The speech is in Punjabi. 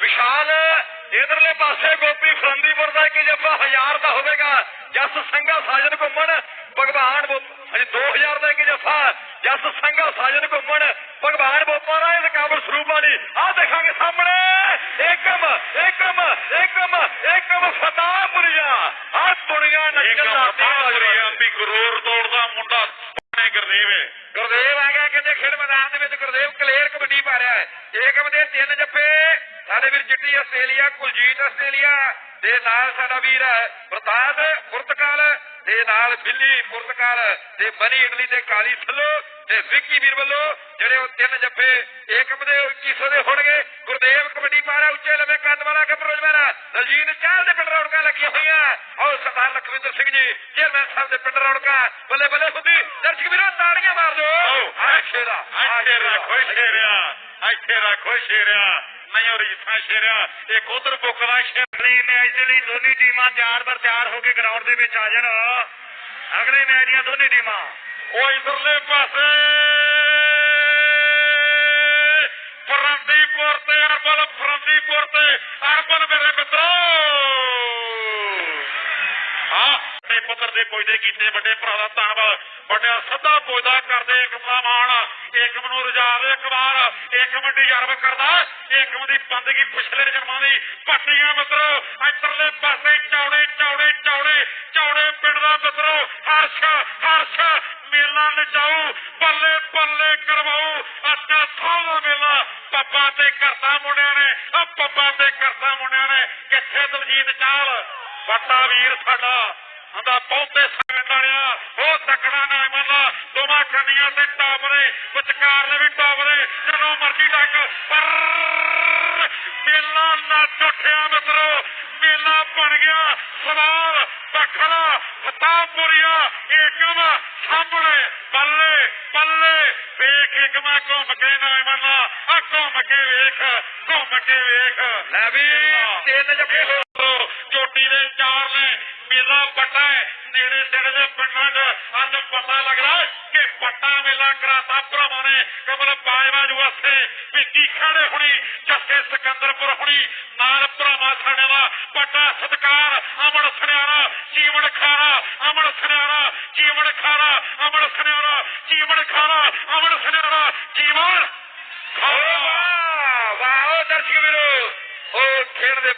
ਵਿਸ਼ਾਲ ਇਧਰਲੇ ਪਾਸੇ ਗੋਪੀ ਫਰੰਦੀਪੁਰ ਦਾ ਇੱਕ ਜੱਫਾ 1000 ਦਾ ਹੋਵੇਗਾ ਜਸ ਸੰਘਾ ਸਾਜਨ ਘੁੰਮਣ ਭਗਵਾਨ ਹਾਂਜੀ 2000 ਦਾ ਇੱਕ ਜੱਫਾ ਜਸ ਸੰਘਾ ਸਾਜਨ ਘੁੰਮਣ ਭਗਵਾਨ ਬੋਪਾ ਦਾ ਇਹ ਕਾਬਲ ਸਰੂਪਾਣੀ ਆਹ ਦੇਖਾਂਗੇ ਸਾਹਮਣੇ। ਏਕਮ ਏਕਮ ਏਕਮ ਏਕਮ ਫਤਾਹਪੁਰੀਆ। ਆਹ ਦੁਨੀਆ ਨੱਚਣ ਮਤਾਪੁਰੀਆ ਵੀ ਕਰੋੜ ਤੋੜਦਾ ਮੁੰਡਾ ਨੇ ਗੁਰਦੇਵ ਹੈ। ਗੁਰਦੇਵ ਆ ਗਿਆ ਕਹਿੰਦੇ ਖੇਡ ਮੈਦਾਨ ਦੇ ਵਿੱਚ ਗੁਰਦੇਵ ਕਲੇਰ ਕਬੱਡੀ ਪਾ ਰਿਹਾ ਹੈ। ਏਕਮ ਦੇ ਤਿੰਨ ਜੱਫੇ। ਸਾਡੇ ਵੀਰ ਚਿੱਟੀ ਆਸਟ੍ਰੇਲੀਆ, ਕੁਲਜੀਤ ਆਸਟ੍ਰੇਲੀਆ, ਦੇ ਨਾਲ ਸਾਡਾ ਵੀਰ ਹੈ ਪ੍ਰਤਾਪ ਪੁਰਤਗਾਲ, ਦੇ ਨਾਲ ਬਿੱਲੀ ਪੁਰਤਕਾਲ ਤੇ ਬਨੀ ਇਟਲੀ ਦੇ ਕਾਲੀ ਥੱਲੋ, ਤੇ ਵਿੱਕੀ ਵੀਰ ਵੱਲੋਂ ਜਿਹੜੇ ਉਹ ਤਿੰਨ ਜੱਫੇ ਏਕਮ ਦੇ 2100 ਦੇ ਹੋਣਗੇ। ਗੁਰਦੇਵ ਕਬੱਡੀ ਪਾਰਾ ਉੱਚੇ ਲਵੇ ਕੱਦ ਵਾਲਾ ਗੱਭਰੂ ਦਲਜੀਤ ਚਾਲ ਦੇ ਪਿੰਡ ਰੌਣਕਾਂ ਲੱਗੀਆਂ ਹੋਈਆਂ। ਔਰ ਸਰਦਾਰ ਲਖਵਿੰਦਰ ਸਿੰਘ ਜੀ ਚੇਅਰਮੈਨ ਸਾਹਿਬ ਦੇ ਪਿੰਡ ਰੌਣਕਾਂ। ਬੱਲੇ ਬੱਲੇ ਹੁੰਦੀ। ਦਰਸ਼ਕ ਵੀਰੋ ਤਾੜੀਆਂ ਮਾਰ ਦਿਓ। ਆ ਸ਼ੇਰਾ ਆ ਇੱਥੇ ਰੱਖੋ ਸ਼ੇਰਿਆ ਇੱਥੇ ਰੱਖੋ ਸ਼ੇਰਿਆ। ਨਹੀਂ ਉਹ ਰੀਸਾਂ ਸ਼ੇਰਿਆ। ਇੱਕ ਉਧਰ ਬੁੱਕਦਾ ਸ਼ੇਰੀ ਮੈਚ ਦੇ ਲਈ ਦੋਨੀ ਟੀਮਾਂ ਤਿਆਰ ਬਰ ਤਿਆਰ ਹੋ ਕੇ ਗਰਾਊਂਡ ਦੇ ਵਿੱਚ ਆ ਜਾਣ। ਅਗਲੇ ਮੈਚ ਦੀਆਂ ਦੋਨੀ ਟੀਮਾਂ। ਉਹ ਇਧਰਲੇ ਪਾਸੇ। ਫਰੰਦੀਪੁਰ ਤੇ ਅਰਬਲ ਫਰੰਦੀਪੁਰ ਤੇ ਅਰਬਲ ਮੇਰੇ ਮਿੱਤਰੋ। ਹਾਂ ਤੇ ਪੁੱਤਰ ਦੇ ਪੁੱਜਦੇ ਕੀਤੇ ਵੱਡੇ ਭਰਾ ਦਾ ਧੰਨਵਾਦ। ਵੱਡਿਆ ਸਦਾ ਪੁੱਜਦਾ ਕਰਦੇ ਏਕਮ ਮਾਣ ਏਕਮ ਨੂੰ ਰਜਾ ਦੇ ਵਾਰ ਏਕਮ ਡਿਜ਼ਰਵ ਕਰਦਾ ਏਕਮ ਦੀ ਬੰਦਗੀ ਪਿਛਲੇ ਜਨਮਾਂ ਦੀ। ਪੱਟੀਆਂ ਮਿੱਤਰੋ, ਇੱਧਰਲੇ ਪਾਸੇ ਚੌੜੇ ਚੌੜੇ ਚੌੜੇ ਚੌੜੇ ਪਿੰਡ ਦਾ ਮਿੱਤਰੋ, ਹਰਸ਼ ਹਰਸ਼ ਬੱਲੇ ਬੱਲੇ ਕਰਵਾਉ ਅੱਛਾ ਸੋਹਣਾ ਮੇਲਾ। ਪੱਪਾ ਤੇ ਕਰਤਾ ਮੁੰਡਿਆਂ ਨੇ, ਆ ਪੱਪਾ ਤੇ ਕਰਤਾ ਮੁੰਡਿਆਂ ਨੇ। ਕਿੱਥੇ ਦਲਜੀਤ ਚਾਲ? ਵੱਡਾ ਵੀਰ ਸਾਡਾ। ਹੰਦਾ ਬਹੁਤੇ ਸੰਗਤਾਣਿਆ ਉਹ ਤਕੜਾ ਨਾ ਮੰਨਾ ਦੋਵਾਂ ਕੰਨੀਆਂ ਤੇ ਟਾਪ ਵਿਚਕਾਰ ਦੇ ਵੀ ਟਾਪ ਜਦੋਂ ਮਰਜ਼ੀ ਡੱਕ, ਪਰ ਮੇਲਾ ਨਾ ਉੱਠਿਆ ਮਿੱਤਰੋ। ਮੇਲਾ ਬਣ ਗਿਆ। ਸਵਾਲ ਬਖਲਾ ਫਤਾਪੁਰੀਆ ਏਕਮ ਸਾਹਮਣੇ ਬੱਲੇ ਬੱਲੇ ਵੇਖ ਏਕਮਾ ਘੁੰਮ ਕੇ ਨਾ ਮੰਨਾ ਆ ਘੁੰਮ ਕੇ ਵੇਖ ਘੁੰਮ ਕੇ ਵੇਖ। ਲੈ ਵੀ ਤਿੰਨ ਜੱਫੇ ਹੋ ਦੇ ਚਾਰ ਨੇ, ਮੇਲਾ ਵੱਡਾ ਨੇੜੇ ਤੇੜੇ ਦੇ ਪਿੰਡਾਂ 'ਚ ਅੱਜ ਪਤਾ ਲੱਗਦਾ ਕਿ ਪੱਟਾ ਮੇਲਾ ਕਰਾਤਾ ਭਰਾਵਾਂ ਨੇ, ਕਮਲ ਬਾਜਵਾਜ ਵਾਸਤੇ ਵਿੱਕੀ ਖੜੇ ਹੁਣੀ ਜੱਸੇ ਸਿਕੰਦਰਪੁਰ ਹੁਣੀ, ਨਾਲ ਭਰਾਵਾਂ ਸਾਡੇ ਦਾ ਵੱਡਾ ਸਤਕਾਰ ਅਮਨ ਸੁਨਿਆਰਾ, ਜੀਵਨ ਖਾਰਾ ਅਮਨ ਸੁਨਿਆਰਾ, ਜੀਵਨ ਖਾਰਾ ਅਮਨ ਸੁਨਿਆਰਾ, ਜੀਵਨ ਖਾਰਾ ਅਮਨ ਸੁਨਿਆਰਾ, ਜੀਵਨ ਓ ਵਾਹ ਵਾਹ ਦਰਸ਼ਕ ਵੀਰੋ, ਉਹ ਖੇਡ ਦੇ